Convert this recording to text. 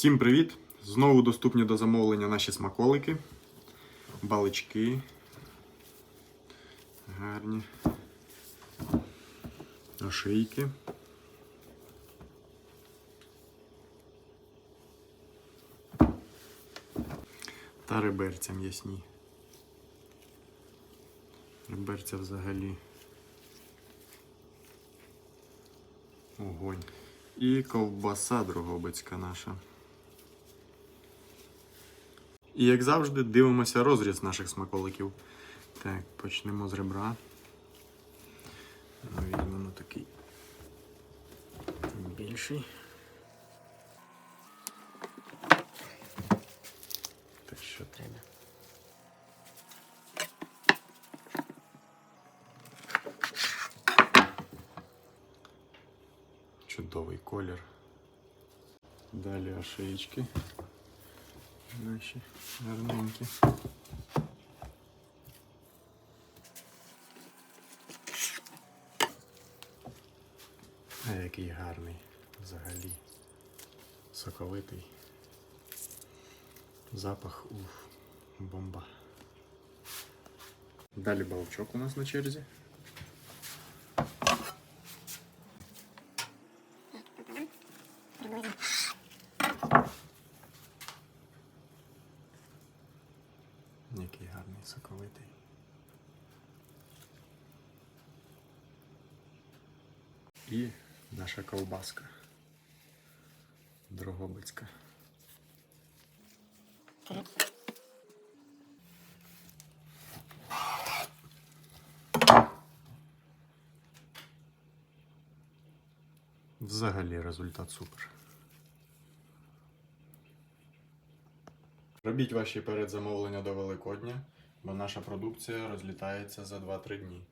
Всім привіт! Знову доступні до замовлення наші смаколики, балички. Гарні. Ошийки. Та реберця м'ясні. Реберця взагалі. Огонь. І ковбаса Дрогобицька наша. І як завжди, дивимося розріз наших смаколиків. Так, почнемо з ребра. Ну, Візьмемо такий більший. Так що треба? Чудовий колір. Далі ошеєчки. Наші гарненькі. А який гарний взагалі. Соковитий. Запах уф, бомба. Далі балчок у нас на черзі. Який гарний соковитий. І наша ковбаска. Дрогобицька. Взагалі результат супер. Робіть ваші передзамовлення до Великодня, бо наша продукція розлітається за 2-3 дні.